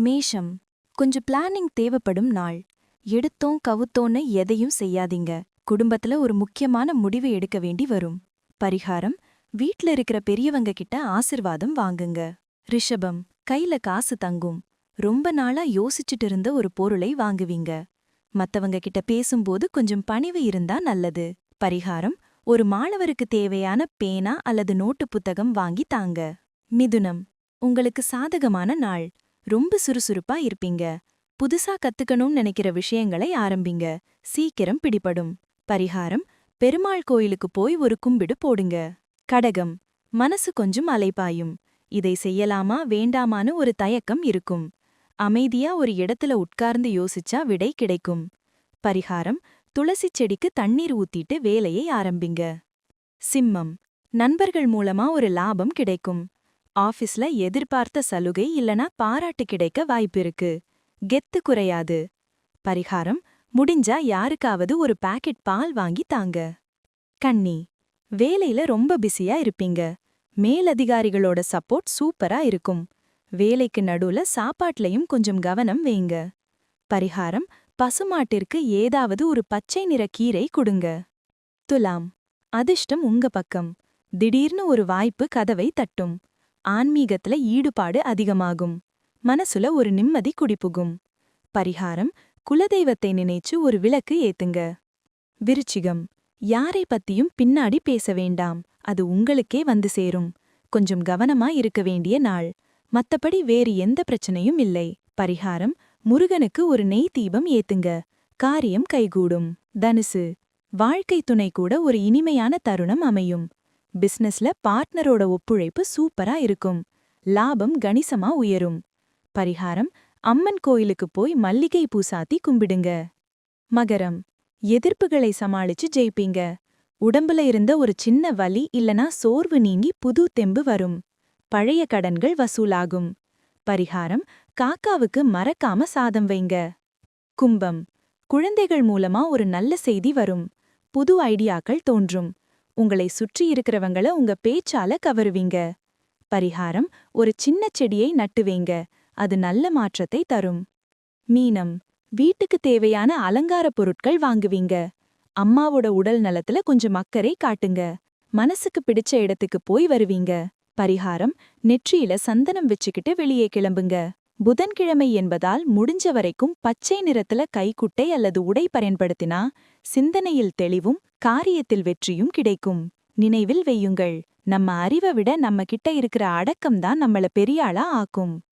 மேஷம் கொஞ்சம் பிளானிங் தேவைப்படும் நாள். எடுத்தோம் கவுத்தோன்னு எதையும் செய்யாதீங்க. குடும்பத்துல ஒரு முக்கியமான முடிவு எடுக்க வேண்டி வரும். பரிகாரம் வீட்ல இருக்கிற பெரியவங்க கிட்ட ஆசிர்வாதம் வாங்குங்க. ரிஷபம் கையில காசு தங்கும். ரொம்ப நாளா யோசிச்சுட்டு இருந்த ஒரு பொருளை வாங்குவீங்க. மத்தவங்க கிட்ட பேசும்போது கொஞ்சம் பணிவு இருந்தா நல்லது. பரிகாரம் ஒரு மாணவருக்கு தேவையான பேனா அல்லது நோட்டு புத்தகம் வாங்கி தாங்க. மிதுனம் உங்களுக்கு சாதகமான நாள். ரொம்ப சுறுசுறுப்பா இருப்பீங்க. புதுசா கத்துக்கணும்னு நினைக்கிற விஷயங்களை ஆரம்பிங்க. சீக்கிரம் பிடிபடும். பரிகாரம் பெருமாள் கோயிலுக்கு போய் ஒரு கும்பிடு போடுங்க. கடகம் மனசு கொஞ்சம் அலைப்பாயும் இதை செய்யலாமா வேண்டாமான்னு ஒரு தயக்கம் இருக்கும். அமைதியா ஒரு இடத்துல உட்கார்ந்து யோசிச்சா விடை கிடைக்கும். பரிகாரம் துளசி செடிக்கு தண்ணீர் ஊத்திட்டு வேலையை ஆரம்பிங்க. சிம்மம் நண்பர்கள் மூலமா ஒரு லாபம் கிடைக்கும். ஆஃபீஸ்ல எதிர்பார்த்த சலுகை இல்லனா பாராட்டு கிடைக்க வாய்ப்பிருக்கு கெத்து குறையாது. பரிகாரம் முடிஞ்சா யாருக்காவது ஒரு பாக்கெட் பால் வாங்கி தாங்க. கண்ணி வேலையில ரொம்ப பிஸியா இருப்பீங்க. மேலதிகாரிகளோட சப்போர்ட் சூப்பரா இருக்கும். வேலைக்கு நடுவுல சாப்பாட்லயும் கொஞ்சம் கவனம் வைங்க. பரிகாரம் பசுமாட்டிற்கு ஏதாவது ஒரு பச்சை நிற கீரை கொடுங்க. துலாம் அதிர்ஷ்டம் உங்க பக்கம். திடீர்னு ஒரு வாய்ப்பு கதவை தட்டும். ஆன்மீகத்துல ஈடுபாடு அதிகமாகும். மனசுல ஒரு நிம்மதி குடிப்புகும் பரிகாரம் குலதெய்வத்தை நினைச்சு ஒரு விளக்கு ஏத்துங்க. விருச்சிகம் யாரை பத்தியும் பின்னாடி பேச வேண்டாம். அது உங்களுக்கே வந்து சேரும். கொஞ்சம் கவனமா இருக்க வேண்டிய நாள். மத்தபடி வேறு எந்த பிரச்சனையும் இல்லை. பரிகாரம் முருகனுக்கு ஒரு நெய் தீபம் ஏத்துங்க. காரியம் கைகூடும். தனுசு வாழ்க்கை துணை கூட ஒரு இனிமையான தருணம் அமையும். பிசினஸ்ல பார்ட்னரோட ஒப்புழைப்பு சூப்பரா இருக்கும். லாபம் கணிசமா உயரும். பரிகாரம் அம்மன் கோயிலுக்கு போய் மல்லிகை பூசாத்தி கும்பிடுங்க. மகரம் எதிர்ப்புகளை சமாளிச்சு ஜெயிப்பீங்க. உடம்புல இருந்த ஒரு சின்ன வலி இல்லனா சோர்வு நீங்கி புது தெம்பு வரும். பழைய கடன்கள் வசூலாகும். பரிகாரம் காக்காவுக்கு மறக்காம சாதம் வைங்க. கும்பம் குழந்தைகள் மூலமா ஒரு நல்ல செய்தி வரும். புது ஐடியாக்கள் தோன்றும். உங்களை சுற்றி இருக்கிறவங்கள உங்க பேச்சால கவருவீங்க. பரிகாரம் ஒரு சின்ன செடியை நட்டுவேங்க. அது நல்ல மாற்றத்தை தரும். மீனம் வீட்டுக்கு தேவையான அலங்கார பொருட்கள் வாங்குவீங்க. அம்மாவோட உடல் நலத்துல கொஞ்சம் அக்கறை காட்டுங்க. மனசுக்கு பிடிச்ச இடத்துக்கு போய் வருவீங்க. பரிகாரம் நெற்றியில சந்தனம் வச்சுக்கிட்டு வெளியே கிளம்புங்க. புதன்கிழமை என்பதால் முடிஞ்ச வரைக்கும் பச்சை நிறத்துல கைக்குட்டை அல்லது உடை பயன்படுத்தினா சிந்தனையில் தெளிவும் காரியத்தில் வெற்றியும் கிடைக்கும். நினைவில் வெய்யுங்கள் நம்ம அறிவை விட நம்ம கிட்ட இருக்கிற அடக்கம்தான் நம்மள பெரியாளா ஆக்கும்.